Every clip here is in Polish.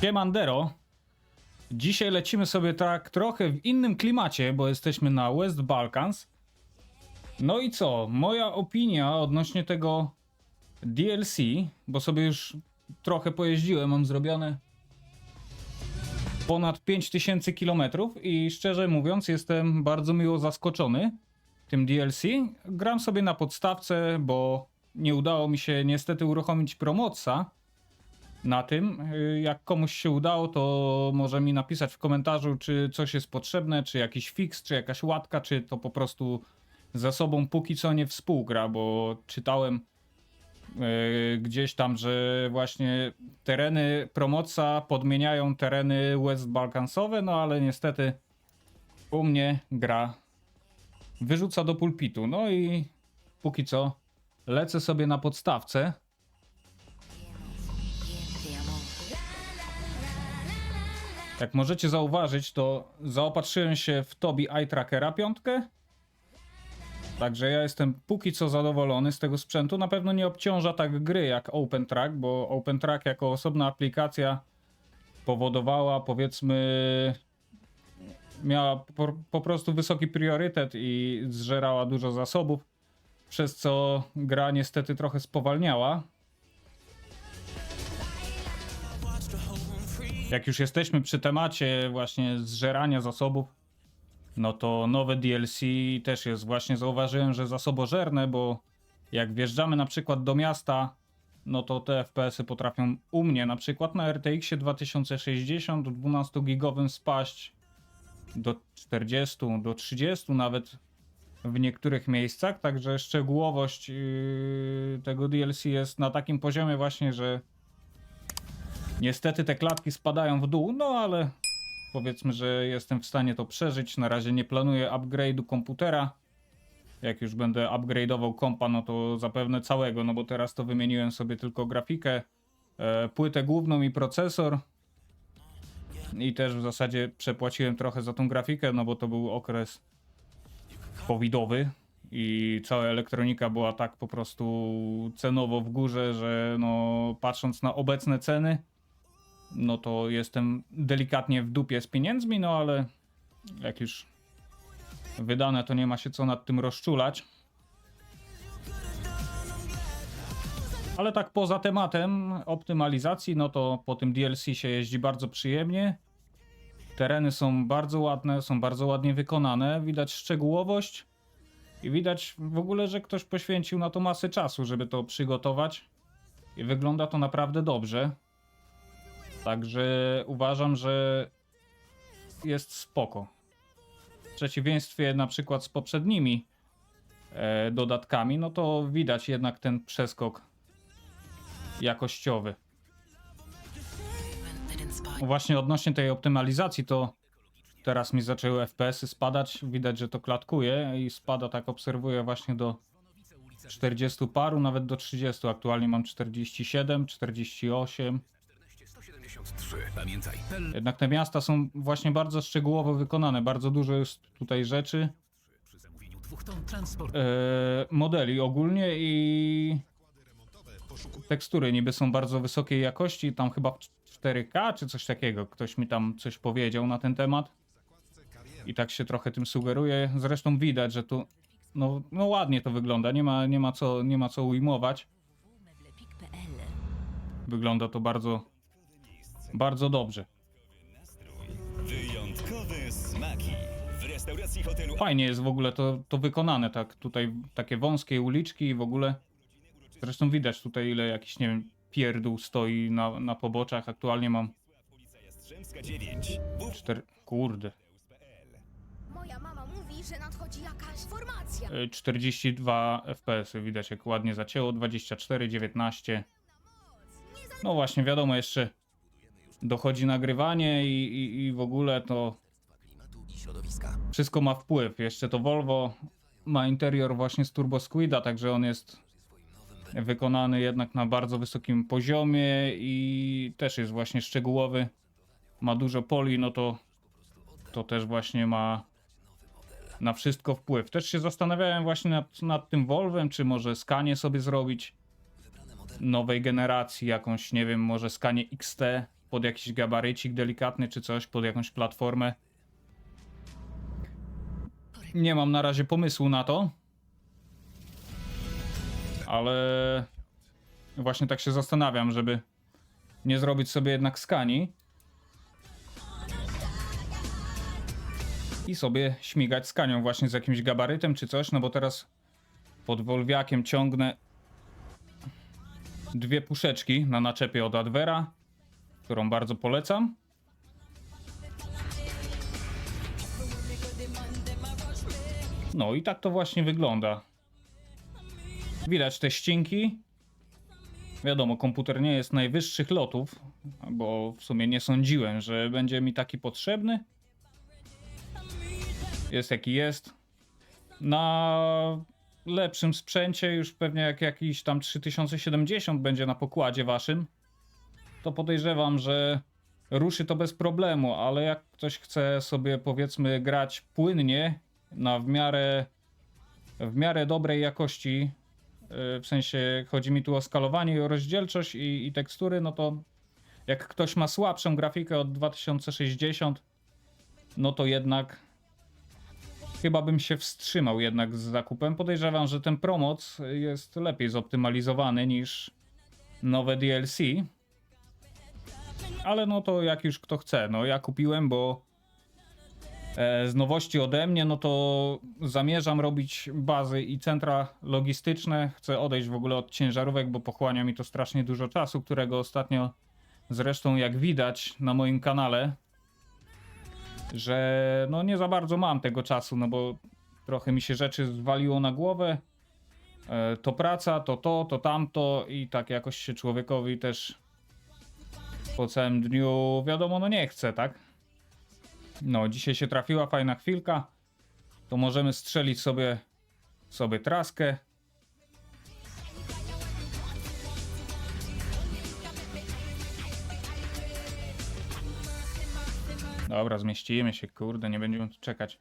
Siemandero. Dzisiaj lecimy sobie tak trochę w innym klimacie, bo jesteśmy na West Balkans. No i co? Moja opinia odnośnie tego DLC, bo sobie już trochę pojeździłem, mam zrobione ponad 5000 km i szczerze mówiąc jestem bardzo miło zaskoczony tym DLC. Gram sobie na podstawce, bo nie udało mi się niestety uruchomić promoca na tym. Y, Jak komuś się udało, to może mi napisać w komentarzu, czy coś jest potrzebne, czy jakiś fix, czy jakaś łatka, czy to po prostu ze sobą póki co nie współgra, bo czytałem y, gdzieś tam, że właśnie tereny promoca podmieniają tereny West Balkansowe, no ale niestety u mnie gra wyrzuca do pulpitu. No i póki co lecę sobie na podstawce. Jak możecie zauważyć, to zaopatrzyłem się w Tobi Eye Trackera 5. Także ja jestem póki co zadowolony z tego sprzętu. Na pewno nie obciąża tak gry jak OpenTrack, bo OpenTrack jako osobna aplikacja powodowała powiedzmy miała po, po prostu wysoki priorytet i zżerała dużo zasobów, przez co gra niestety trochę spowalniała. Jak już jesteśmy przy temacie właśnie zżerania zasobów, no to nowe DLC też jest właśnie zauważyłem, że zasobożerne, bo jak wjeżdżamy na przykład do miasta, no to te FPS-y potrafią u mnie na przykład na RTX 2060 12 gigowym spaść do 40, do 30 nawet w niektórych miejscach, także szczegółowość yy, tego DLC jest na takim poziomie właśnie, że niestety te klatki spadają w dół, no ale powiedzmy, że jestem w stanie to przeżyć. Na razie nie planuję upgrade'u komputera. Jak już będę upgrade'ował kompa, no to zapewne całego, no bo teraz to wymieniłem sobie tylko grafikę, e, płytę główną i procesor. I też w zasadzie przepłaciłem trochę za tą grafikę, no bo to był okres covidowy i cała elektronika była tak po prostu cenowo w górze, że no patrząc na obecne ceny, no to jestem delikatnie w dupie z pieniędzmi, no ale jak już wydane, to nie ma się co nad tym rozczulać. Ale tak poza tematem optymalizacji, no to po tym DLC się jeździ bardzo przyjemnie. Tereny są bardzo ładne, są bardzo ładnie wykonane, widać szczegółowość i widać w ogóle, że ktoś poświęcił na to masę czasu, żeby to przygotować. I wygląda to naprawdę dobrze. Także uważam, że jest spoko. W przeciwieństwie na przykład z poprzednimi e, dodatkami, no to widać jednak ten przeskok jakościowy. Właśnie odnośnie tej optymalizacji, to teraz mi zaczęły FPS-y spadać. Widać, że to klatkuje i spada, tak obserwuję, właśnie do 40 paru, nawet do 30. Aktualnie mam 47, 48. 173. Pamiętaj, Jednak te miasta są właśnie bardzo szczegółowo wykonane. Bardzo dużo jest tutaj rzeczy, przy zamówieniu dwóch ton transport. e, modeli ogólnie i tekstury niby są bardzo wysokiej jakości. Tam chyba w 4K czy coś takiego. Ktoś mi tam coś powiedział na ten temat. I tak się trochę tym sugeruje. Zresztą widać, że tu no, no ładnie to wygląda. Nie ma, nie ma, co, nie ma co ujmować. Wygląda to bardzo, bardzo dobrze. Wyjątkowe smaki w restauracji hotelu Fajnie jest w ogóle to, to wykonane, tak tutaj takie wąskie uliczki i w ogóle. Zresztą widać tutaj ile jakiś, nie wiem, pierdół stoi na, na poboczach. Aktualnie mam ulica Jastrzębska 9. Wów 4, kurde, Moja mama mówi, że nadchodzi jakaś formacja. e, 42 FPS, -y. widać jak ładnie zacięło, 24, 19. No właśnie, wiadomo, jeszcze dochodzi nagrywanie i, i, i w ogóle to wszystko ma wpływ. Jeszcze to Volvo ma interior właśnie z Turbo Squida, także on jest wykonany jednak na bardzo wysokim poziomie i też jest właśnie szczegółowy. Ma dużo poli, no to to też właśnie ma na wszystko wpływ. Też się zastanawiałem właśnie nad, nad tym Volvem, czy może skanie sobie zrobić nowej generacji, jakąś, nie wiem, może skanie XT pod jakiś gabarycik delikatny czy coś, pod jakąś platformę. Nie mam na razie pomysłu na to. Ale właśnie tak się zastanawiam, żeby nie zrobić sobie jednak skani. I sobie śmigać skanią właśnie z jakimś gabarytem czy coś, no bo teraz pod Wolwiakiem ciągnę dwie puszeczki na naczepie od Adwera, którą bardzo polecam. No i tak to właśnie wygląda. Widać te ścinki. Wiadomo, komputer nie jest najwyższych lotów, bo w sumie nie sądziłem, że będzie mi taki potrzebny. Jest jaki jest. Na lepszym sprzęcie, już pewnie jak jakiś tam 3070 będzie na pokładzie waszym, to podejrzewam, że ruszy to bez problemu, ale jak ktoś chce sobie powiedzmy grać płynnie na w miarę w miarę dobrej jakości, yy, w sensie chodzi mi tu o skalowanie o rozdzielczość i, i tekstury, no to jak ktoś ma słabszą grafikę od 2060, no to jednak chyba bym się wstrzymał jednak z zakupem. Podejrzewam, że ten promoc jest lepiej zoptymalizowany niż nowe DLC. Ale no to jak już kto chce. No ja kupiłem, bo e, z nowości ode mnie, no to zamierzam robić bazy i centra logistyczne. Chcę odejść w ogóle od ciężarówek, bo pochłania mi to strasznie dużo czasu, którego ostatnio zresztą jak widać na moim kanale, że no nie za bardzo mam tego czasu, no bo trochę mi się rzeczy zwaliło na głowę. E, To praca, to to, to tamto i tak jakoś się człowiekowi też po całym dniu, wiadomo, no nie chce, tak? No, dzisiaj się trafiła fajna chwilka, to możemy strzelić sobie, sobie traskę. Dobra, zmieścimy się, kurde, nie będziemy czekać.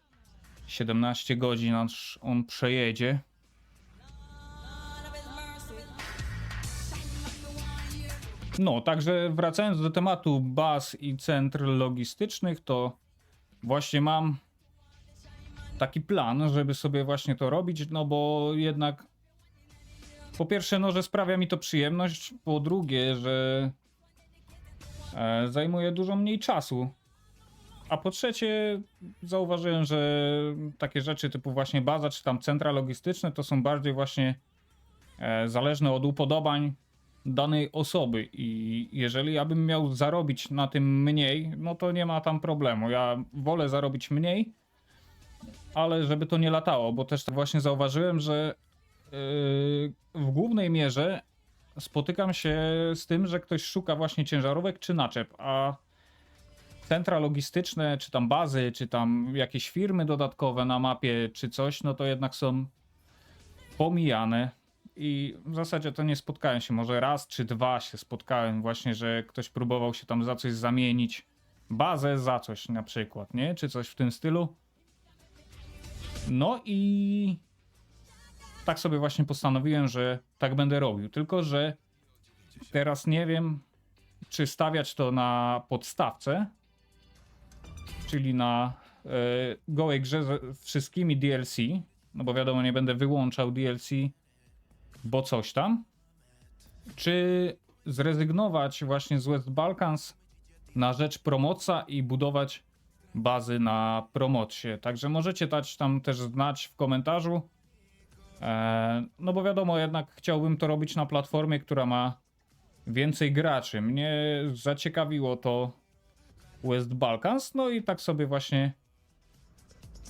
17 godzin aż on przejedzie. No, także wracając do tematu baz i centr logistycznych, to właśnie mam taki plan, żeby sobie właśnie to robić, no bo jednak po pierwsze, no, że sprawia mi to przyjemność, po drugie, że e, zajmuje dużo mniej czasu. A po trzecie, zauważyłem, że takie rzeczy typu właśnie baza czy tam centra logistyczne to są bardziej właśnie e, zależne od upodobań danej osoby i jeżeli ja bym miał zarobić na tym mniej, no to nie ma tam problemu. Ja wolę zarobić mniej, ale żeby to nie latało, bo też tak właśnie zauważyłem, że yy, w głównej mierze spotykam się z tym, że ktoś szuka właśnie ciężarówek czy naczep, a centra logistyczne, czy tam bazy, czy tam jakieś firmy dodatkowe na mapie, czy coś, no to jednak są pomijane. I w zasadzie to nie spotkałem się, może raz czy dwa się spotkałem właśnie, że ktoś próbował się tam za coś zamienić. Bazę za coś na przykład, nie? Czy coś w tym stylu. No i tak sobie właśnie postanowiłem, że tak będę robił. Tylko, że teraz nie wiem, czy stawiać to na podstawce, czyli na e, gołej grze z wszystkimi DLC, no bo wiadomo, nie będę wyłączał DLC, bo coś tam, czy zrezygnować właśnie z West Balkans na rzecz promoca i budować bazy na promocie. Także możecie dać tam też znać w komentarzu. E, no bo wiadomo, jednak chciałbym to robić na platformie, która ma więcej graczy. Mnie zaciekawiło to West Balkans, no i tak sobie właśnie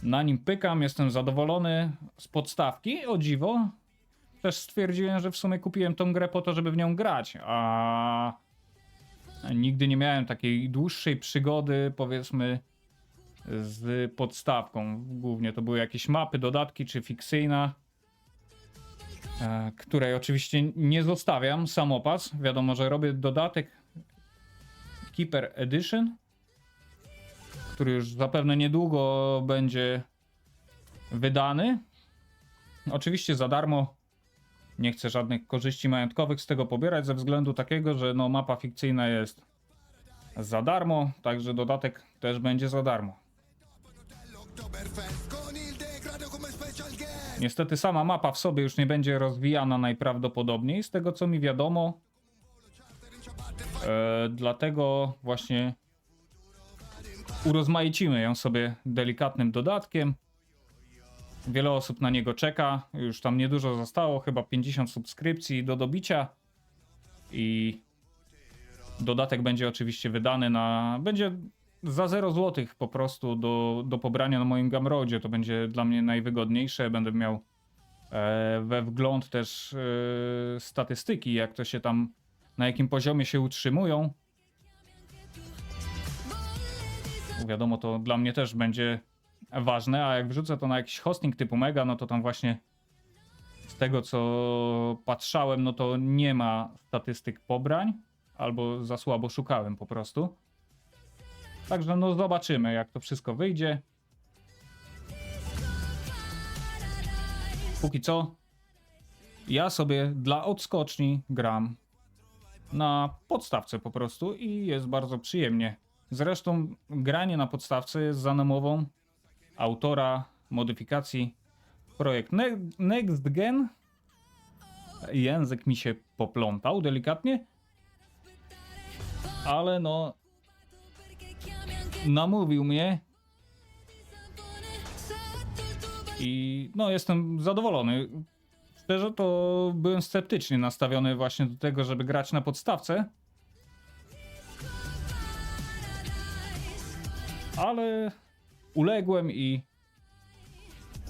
na nim pykam, jestem zadowolony z podstawki, o dziwo. Też stwierdziłem, że w sumie kupiłem tą grę po to, żeby w nią grać, a nigdy nie miałem takiej dłuższej przygody, powiedzmy, z podstawką. Głównie to były jakieś mapy, dodatki czy fikcyjna, e, której oczywiście nie zostawiam, samopas. Wiadomo, że robię dodatek Keeper Edition, który już zapewne niedługo będzie wydany. Oczywiście za darmo. Nie chcę żadnych korzyści majątkowych z tego pobierać, ze względu takiego, że no, mapa fikcyjna jest za darmo, także dodatek też będzie za darmo. Niestety sama mapa w sobie już nie będzie rozwijana najprawdopodobniej, z tego co mi wiadomo. E, dlatego właśnie urozmaicimy ją sobie delikatnym dodatkiem. Wiele osób na niego czeka, już tam niedużo zostało, chyba 50 subskrypcji do dobicia. I dodatek będzie oczywiście wydany na. Będzie za 0 zł po prostu do, do pobrania na moim Gumroadzie. To będzie dla mnie najwygodniejsze. Będę miał e, we wgląd też e, statystyki, jak to się tam, na jakim poziomie się utrzymują. Wiadomo, to dla mnie też będzie ważne, a jak wrzucę to na jakiś hosting typu Mega, no to tam właśnie z tego co patrzałem, no to nie ma statystyk pobrań, albo za słabo szukałem po prostu. Także no zobaczymy, jak to wszystko wyjdzie. Póki co, ja sobie dla odskoczni gram na podstawce po prostu i jest bardzo przyjemnie. Zresztą granie na podstawce jest za namową autora modyfikacji projekt Ne- Next Gen. Język mi się poplątał delikatnie, ale no namówił mnie i no jestem zadowolony. Szczerze to byłem sceptycznie nastawiony właśnie do tego, żeby grać na podstawce. Ale uległem i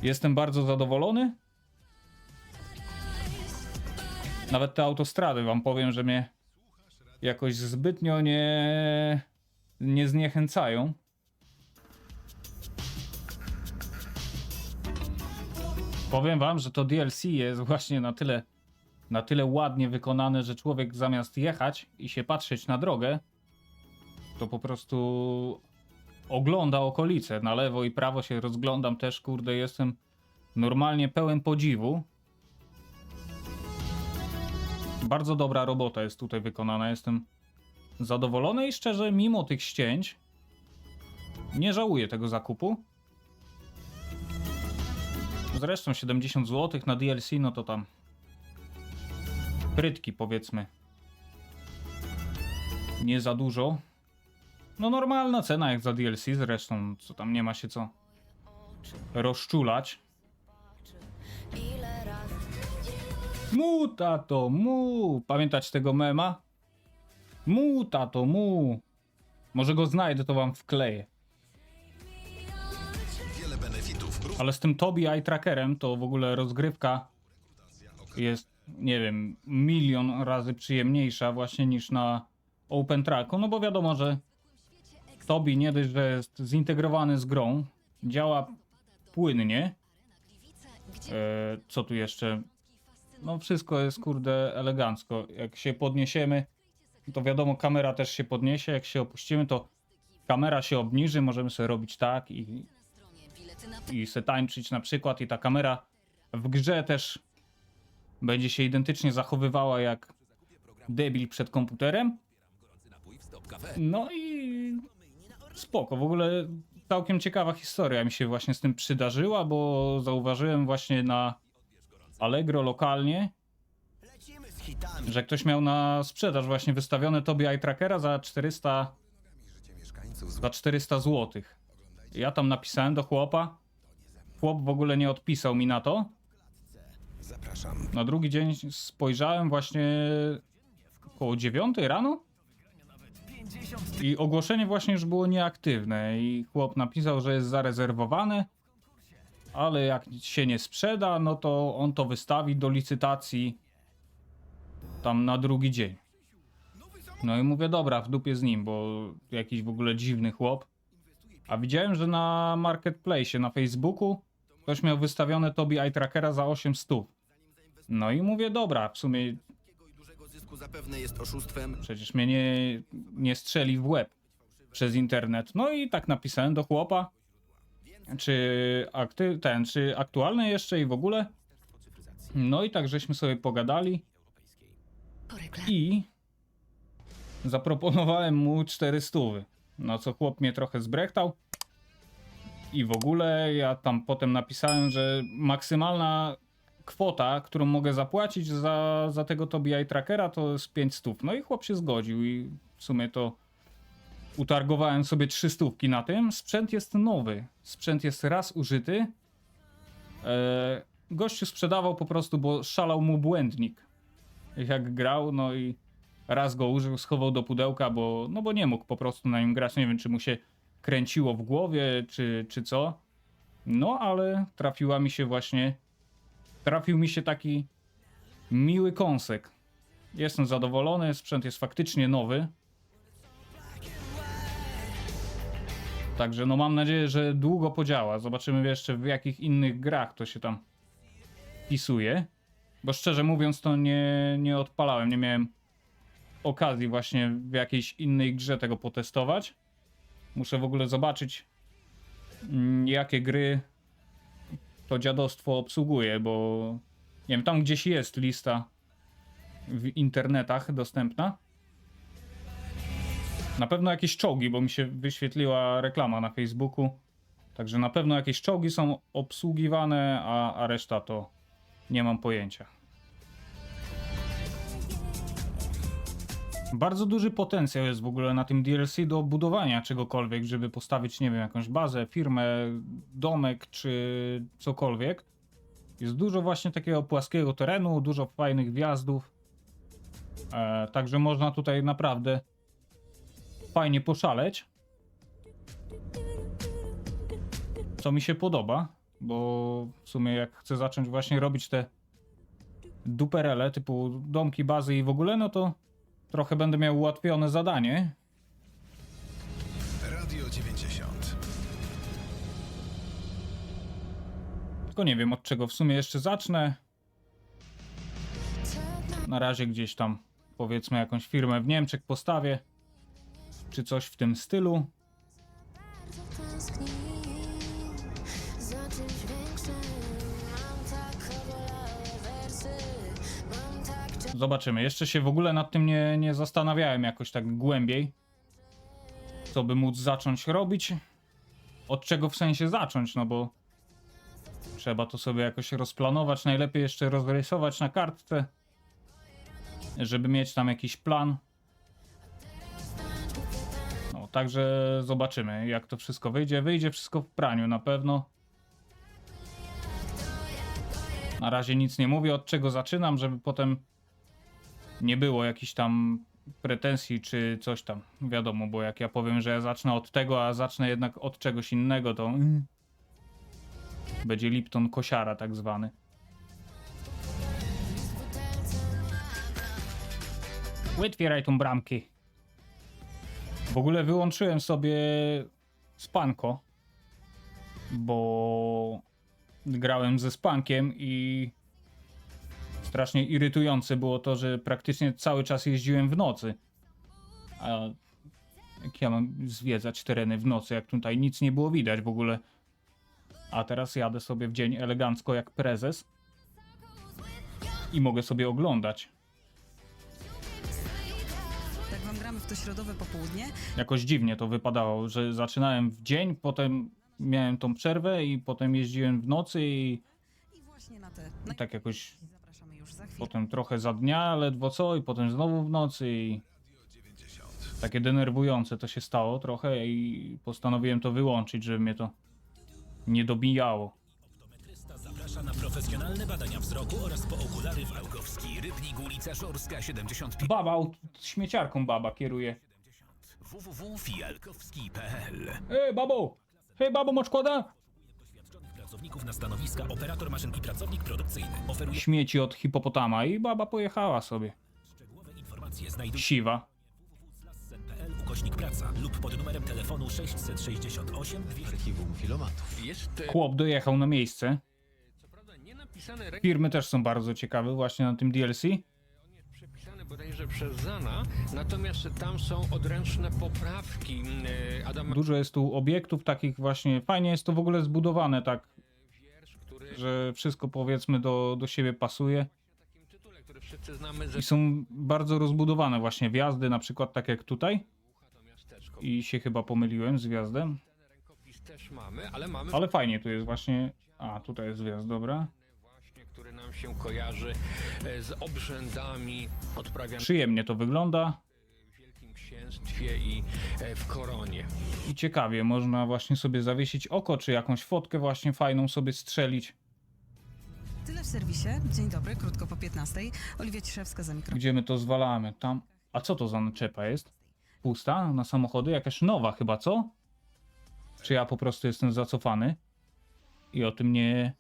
jestem bardzo zadowolony. Nawet te autostrady wam powiem, że mnie jakoś zbytnio nie, nie zniechęcają. Powiem wam, że to DLC jest właśnie na tyle, na tyle ładnie wykonane, że człowiek zamiast jechać i się patrzeć na drogę, to po prostu ogląda okolice. Na lewo i prawo się rozglądam też, kurde, jestem normalnie pełen podziwu. Bardzo dobra robota jest tutaj wykonana. Jestem zadowolony i szczerze, mimo tych ścięć, nie żałuję tego zakupu. Zresztą 70 zł na DLC, no to tam prytki powiedzmy. Nie za dużo. No normalna cena jak za DLC zresztą, co tam nie ma się co rozczulać. Mu tato, mu! Pamiętać tego mema? Mu tato, mu! Może go znajdę, to wam wkleję. Ale z tym Tobi Eye Trackerem to w ogóle rozgrywka jest, nie wiem, milion razy przyjemniejsza właśnie niż na Open Tracku, no bo wiadomo, że Tobi nie dość, że jest zintegrowany z grą, działa płynnie. E, co tu jeszcze? No wszystko jest kurde elegancko. Jak się podniesiemy, to wiadomo, kamera też się podniesie. Jak się opuścimy, to kamera się obniży. Możemy sobie robić tak i, i se tańczyć na przykład. I ta kamera w grze też będzie się identycznie zachowywała jak debil przed komputerem. No i spoko. W ogóle całkiem ciekawa historia mi się właśnie z tym przydarzyła, bo zauważyłem właśnie na Allegro lokalnie, że ktoś miał na sprzedaż właśnie wystawione Tobie Eye Trackera za 400 za 400 zł. Ja tam napisałem do chłopa. Chłop w ogóle nie odpisał mi na to. Na drugi dzień spojrzałem właśnie około 9 rano. I ogłoszenie właśnie już było nieaktywne. I chłop napisał, że jest zarezerwowane, ale jak się nie sprzeda, no to on to wystawi do licytacji tam na drugi dzień. No i mówię, dobra, w dupie z nim, bo jakiś w ogóle dziwny chłop. A widziałem, że na marketplace, na Facebooku, ktoś miał wystawione Tobi Eye Trackera za 800. No i mówię, dobra, w sumie zapewne jest oszustwem. Przecież mnie nie, nie strzeli w łeb przez internet. No i tak napisałem do chłopa, czy akty, ten, czy aktualne jeszcze i w ogóle. No i tak żeśmy sobie pogadali i zaproponowałem mu 400. No co chłop mnie trochę zbrechtał. I w ogóle ja tam potem napisałem, że maksymalna kwota, którą mogę zapłacić za, za tego to BI trackera to jest 500. No i chłop się zgodził i w sumie to utargowałem sobie 300 na tym. Sprzęt jest nowy. Sprzęt jest raz użyty. E, gościu sprzedawał po prostu, bo szalał mu błędnik. Jak grał, no i raz go użył, schował do pudełka, bo, no bo nie mógł po prostu na nim grać. Nie wiem, czy mu się kręciło w głowie, czy, czy co. No, ale trafiła mi się właśnie. Trafił mi się taki miły kąsek. Jestem zadowolony, sprzęt jest faktycznie nowy. Także no mam nadzieję, że długo podziała. Zobaczymy jeszcze w jakich innych grach to się tam wpisuje. Bo szczerze mówiąc to nie, nie odpalałem, nie miałem okazji właśnie w jakiejś innej grze tego potestować. Muszę w ogóle zobaczyć mm, jakie gry to dziadostwo obsługuje, bo nie wiem, tam gdzieś jest lista w internetach dostępna. Na pewno jakieś czołgi, bo mi się wyświetliła reklama na Facebooku. Także na pewno jakieś czołgi są obsługiwane, a, a reszta to nie mam pojęcia. Bardzo duży potencjał jest w ogóle na tym DLC do budowania czegokolwiek, żeby postawić, nie wiem, jakąś bazę, firmę, domek czy cokolwiek. Jest dużo właśnie takiego płaskiego terenu, dużo fajnych wjazdów. E, także można tutaj naprawdę fajnie poszaleć. Co mi się podoba, bo w sumie jak chcę zacząć właśnie robić te duperele typu domki, bazy i w ogóle, no to trochę będę miał ułatwione zadanie. Radio 90. Tylko nie wiem od czego w sumie jeszcze zacznę. Na razie gdzieś tam powiedzmy jakąś firmę w Niemczech postawię. Czy coś w tym stylu. tęskni za Zobaczymy. Jeszcze się w ogóle nad tym nie, nie zastanawiałem jakoś tak głębiej. Co by móc zacząć robić. Od czego w sensie zacząć, no bo trzeba to sobie jakoś rozplanować. Najlepiej jeszcze rozrysować na kartce, żeby mieć tam jakiś plan. No, także zobaczymy, jak to wszystko wyjdzie. Wyjdzie wszystko w praniu na pewno. Na razie nic nie mówię, od czego zaczynam, żeby potem nie było jakichś tam pretensji czy coś tam. Wiadomo, bo jak ja powiem, że ja zacznę od tego, a zacznę jednak od czegoś innego, to mm, będzie Lipton kosiara tak zwany. Wytwieraj tą bramki. W ogóle wyłączyłem sobie spanko, bo grałem ze spankiem i strasznie irytujące było to, że praktycznie cały czas jeździłem w nocy. A jak ja mam zwiedzać tereny w nocy, jak tutaj nic nie było widać w ogóle. A teraz jadę sobie w dzień elegancko jak prezes i mogę sobie oglądać. Tak wam gramy w to środowe popołudnie. Jakoś dziwnie to wypadało, że zaczynałem w dzień, potem miałem tą przerwę i potem jeździłem w nocy i I właśnie na te tak jakoś za chwilę. potem trochę za dnia, ledwo co i potem znowu w nocy i takie denerwujące to się stało trochę i postanowiłem to wyłączyć, żeby mnie to nie dobijało. Zaprasza na profesjonalne badania wzroku oraz po okulary Walkowski, Rybnik, ulica Żorska 75 Baba, aut- śmieciarką baba kieruje. www.fialkowski.pl Ej, babo! Hej, babo, masz kłada? Pracowników na stanowiska operator maszynki pracownik produkcyjny. Oferuje Śmieci od hipopotama i baba pojechała sobie. szczegółowe informacje znajduj Siwa. ukośnik praca lub pod numerem telefonu 668 200. Archiwum filomatów. Jest e, Chłop dojechał na miejsce. co prawda nie napisane Firmy też są bardzo ciekawe właśnie na tym DLC. przepisane bodajże przez Zana, natomiast tam są odręczne poprawki e, Adama Dużo jest tu obiektów takich właśnie, fajnie jest to w ogóle zbudowane tak, że wszystko powiedzmy do, do siebie pasuje. I są bardzo rozbudowane właśnie wjazdy, na przykład tak jak tutaj. I się chyba pomyliłem z wjazdem. Ale fajnie tu jest właśnie. A, tutaj jest wjazd, dobra. który nam się kojarzy z obrzędami odprawianymi Przyjemnie to wygląda. Księstwie i w Koronie. I ciekawie, można właśnie sobie zawiesić oko, czy jakąś fotkę właśnie fajną sobie strzelić. Tyle w serwisie. Dzień dobry, krótko po 15. Oliwia Ciszewska za mikrofonem. Gdzie my to zwalamy? Tam. A co to za naczepa jest? Pusta na samochody? Jakaś nowa chyba, co? Czy ja po prostu jestem zacofany? I o tym nie,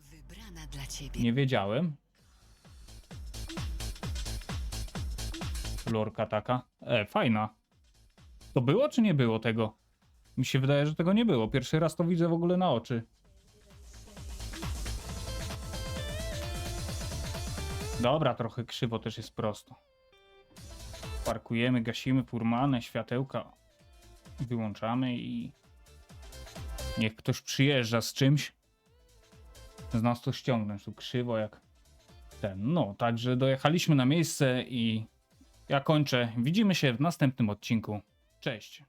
Wybrana dla ciebie. nie wiedziałem. Lorka taka. E, fajna. To było czy nie było tego? Mi się wydaje, że tego nie było. Pierwszy raz to widzę w ogóle na oczy. Dobra, trochę krzywo też jest prosto. Parkujemy, gasimy furmanę, światełka wyłączamy i niech ktoś przyjeżdża z czymś. Z nas to ściągnąć, tu krzywo jak ten. No, także dojechaliśmy na miejsce i ja kończę. Widzimy się w następnym odcinku. Cześć.